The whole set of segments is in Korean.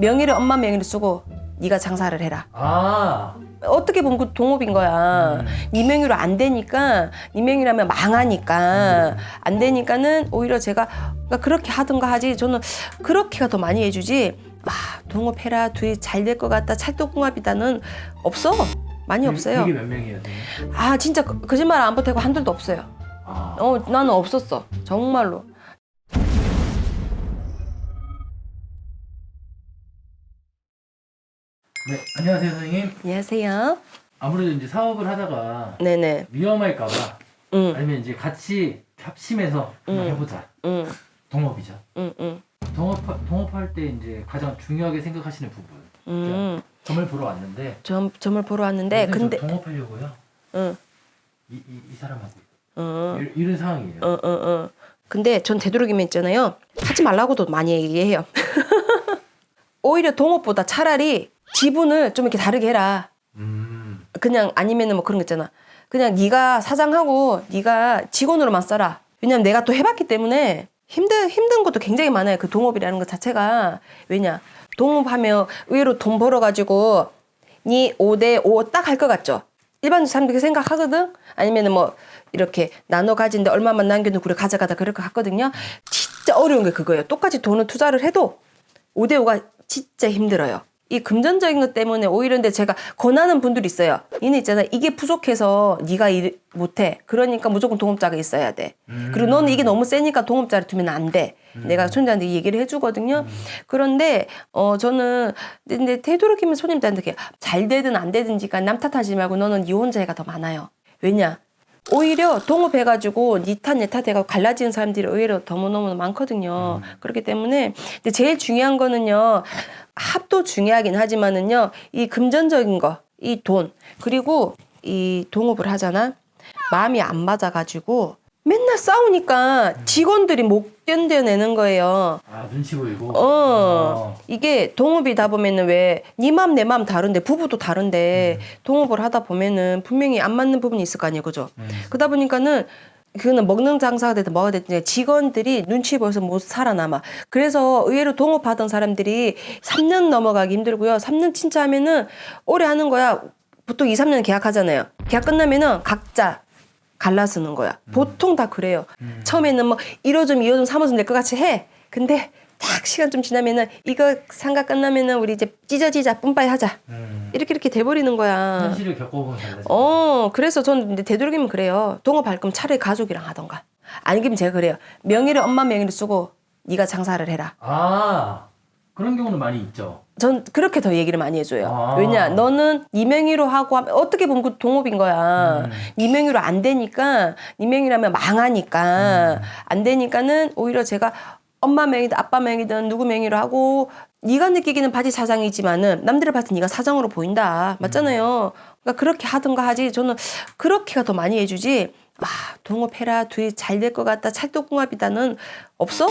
명의를 엄마 명의를 쓰고 네가 장사를 해라. 아, 어떻게 보면 그 동업인 거야. 음. 네 명의로 안 되니까 네 명의라면 망하니까 안 되니까는 오히려 제가 그러니까 그렇게 하든가 하지. 저는 그렇게가 더 많이 해주지. 아 동업해라. 둘이 잘 될 것 같다. 찰떡궁합이다는 없어. 많이 없어요. 이게 몇 명이에요? 아 진짜 거- 거짓말 안 보태고 한둘도 없어요. 아, 어 나는 없었어. 정말로 네, 안녕하세요, 선생님. 안녕하세요 아무래도 이제 사업을 하다가 네네 위험할까봐 응응응 아니면 이제 같이 협심해서 한번 음. 해보자. 응, 동업이죠. 응, 응, 동업 동업할 때 이제 가장 중요하게 생각하시는 부분. 응. 점을 보러 왔는데. 점 점을 보러 왔는데 근데 저 동업하려고요. 응, 이, 이, 이 사람하고 응. 이, 이런 상황이에요. 어, 어, 어. 근데 전 되도록이면 있잖아요. 하지 말라고도 많이 얘기해요. 오히려 동업보다 차라리 지분을 좀 이렇게 다르게 해라. 음, 그냥 아니면은 뭐 그런 거 있잖아. 그냥 네가 사장하고 네가 직원으로만 써라. 왜냐면 내가 또 해봤기 때문에 힘든 힘든 것도 굉장히 많아요. 그 동업이라는 것 자체가 왜냐 동업하면 의외로 돈 벌어가지고 니 5대 5 딱 할 것 같죠. 일반 사람들이 생각하거든. 아니면은 뭐 이렇게 나눠 가진데 얼마만 남겨놓고 그래 가져가다 그럴 것 같거든요. 진짜 어려운 게 그거예요. 똑같이 돈을 투자를 해도 5대 5가 진짜 힘들어요. 이 금전적인 것 때문에 오히려 근데 제가 권하는 분들이 있어요. 얘는 있잖아. 이게 부족해서 네가 일 못해. 그러니까 무조건 동업자가 있어야 돼. 음. 그리고 너는 이게 너무 세니까 동업자를 두면 안 돼. 내가 손자한테 이 얘기를 해주거든요. 그런데 어 저는 근데 되도록이면 손님들한테 잘 되든 안 되든지가 남 탓하지 말고 너는 네 혼자가 더 많아요. 왜냐? 오히려 동업해가지고 니탓 내탓 해가지고 갈라지는 사람들이 의외로 너무너무 많거든요. 그렇기 때문에 근데 제일 중요한 거는요. 합도 중요하긴 하지만은요. 이 금전적인 거, 이 돈, 그리고 이 동업을 하잖아. 마음이 안 맞아가지고 맨날 싸우니까 직원들이 못 견뎌내는 거예요. 아 눈치 보이고. 어, 이게 동업이다 보면은 왜, 네 맘, 내 맘 다른데, 부부도 다른데, 동업을 하다 보면은 분명히 안 맞는 부분이 있을 거 아니에요. 그죠? 음. 그러다 보니까는, 그거는 먹는 장사가 되든 뭐가 되든 직원들이 눈치 보여서 못 살아남아. 그래서 의외로 동업하던 사람들이 3년 넘어가기 힘들고요. 3년 진짜 하면은 오래 하는 거야. 보통 2, 3년 계약하잖아요. 계약 끝나면은 각자 갈라 쓰는 거야. 보통 다 그래요. 음. 처음에는 뭐 1호 좀, 2호 좀, 3호 좀 낼 것 같이 해. 근데 딱 시간 좀 지나면은 이거 상가 끝나면은 우리 이제 찢어지자, 뿜빠이 하자. 음. 이렇게 이렇게 돼버리는 거야. 현실을 겪어보면 달라져. 어, 그래서 저는 근데 되도록이면 그래요. 동업할 거면 차라리 가족이랑 하던가. 아니면 제가 그래요. 명의를 엄마 명의를 쓰고 네가 장사를 해라. 아 그런 경우는 많이 있죠. 전 그렇게 더 얘기를 많이 해줘요. 아. 왜냐, 너는 네 명의로 하고 하면 어떻게 보면 그 동업인 거야. 음. 네 명의로 안 되니까 네 명의라면 망하니까 음. 안 되니까는 오히려 제가 엄마 명의든 아빠 명의든 누구 명의로 하고 네가 느끼기는 바지 사장이지만은 남들을 봤을 때 네가 사장으로 보인다. 맞잖아요. 그러니까 그렇게 하든가 하지. 저는 그렇게가 더 많이 해주지. 아 동업해라 둘이 잘 될 것 같다 찰떡궁합이다는 없어.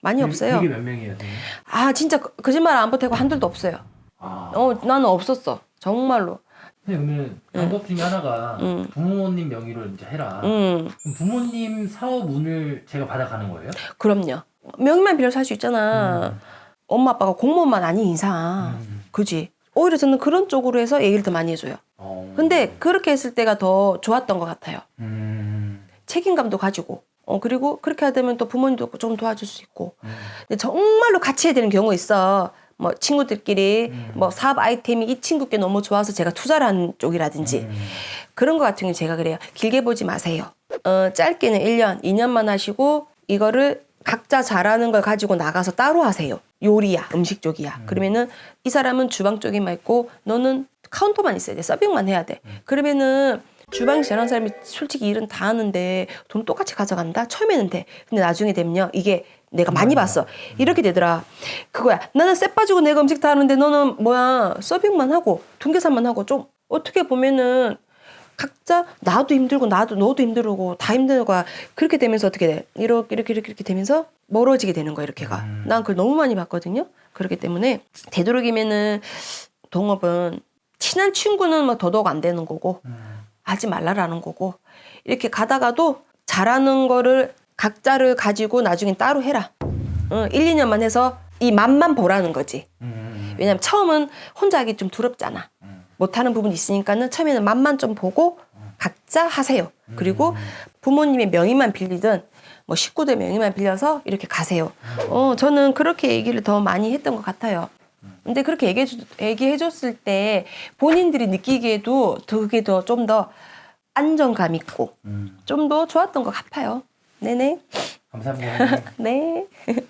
많이 없어요. 이게 몇 명이에요, 선생님? 아 진짜 거- 거짓말 안 보태고 한둘도 없어요. 아, 어 나는 없었어 정말로. 선생님 그러면 방법 중에 하나가 음. 부모님 명의로 이제 해라. 음 그럼 부모님 사업운을 제가 받아가는 거예요? 그럼요. 명의만 빌려서 할 수 있잖아. 엄마 아빠가 공무원만 아닌 이상 음. 그지. 오히려 저는 그런 쪽으로 해서 얘기를 더 많이 해줘요. 어. 근데 그렇게 했을 때가 더 좋았던 것 같아요. 음. 책임감도 가지고. 어 그리고 그렇게 하다 또 부모님도 좀 도와줄 수 있고. 음. 근데 정말로 같이 해야 되는 경우 있어. 뭐 친구들끼리 음. 뭐 사업 아이템이 이 친구께 너무 좋아서 제가 투자를 한 쪽이라든지 음. 그런 거 같은 경우 제가 그래요. 길게 보지 마세요. 어, 짧게는 1년, 2년만 하시고 이거를 각자 잘하는 걸 가지고 나가서 따로 하세요. 요리야, 음식 쪽이야. 그러면은 이 사람은 주방 쪽에만 있고 너는 카운터만 있어야 돼. 서빙만 해야 돼. 그러면은 주방에서 잘하는 사람이 솔직히 일은 다 하는데 돈 똑같이 가져간다? 처음에는 돼. 근데 나중에 되면요. 이게 내가 많이 봤어. 이렇게 되더라. 그거야. 나는 쎄 빠지고 내가 음식 다 하는데 너는 뭐야. 서빙만 하고 통계산만 하고 좀 어떻게 보면은 각자 나도 힘들고 나도 너도 힘들고 다 힘든 거야. 그렇게 되면서 어떻게 돼? 이렇게 이렇게 이렇게, 이렇게 되면서 멀어지게 되는 거야 이렇게가. 음. 난 그걸 너무 많이 봤거든요. 그렇기 때문에 되도록이면은 동업은 친한 친구는 뭐 더더욱 안 되는 거고 음. 하지 말라라는 거고 이렇게 가다가도 잘하는 거를 각자를 가지고 나중엔 따로 해라. 어, 1, 2년만 해서 이 맛만 보라는 거지. 음. 왜냐면 처음은 혼자 하기 좀 두렵잖아. 음. 못하는 부분이 있으니까는 처음에는 맛만 좀 보고 각자 하세요. 그리고 부모님의 명의만 빌리든 뭐 식구들 명의만 빌려서 이렇게 가세요. 어, 저는 그렇게 얘기를 더 많이 했던 것 같아요. 근데 그렇게 얘기해, 주, 얘기해 줬을 때 본인들이 느끼기에도 더 그게 더 좀 더 안정감 있고 음. 좀 더 좋았던 것 같아요. 네네. 감사합니다. 네.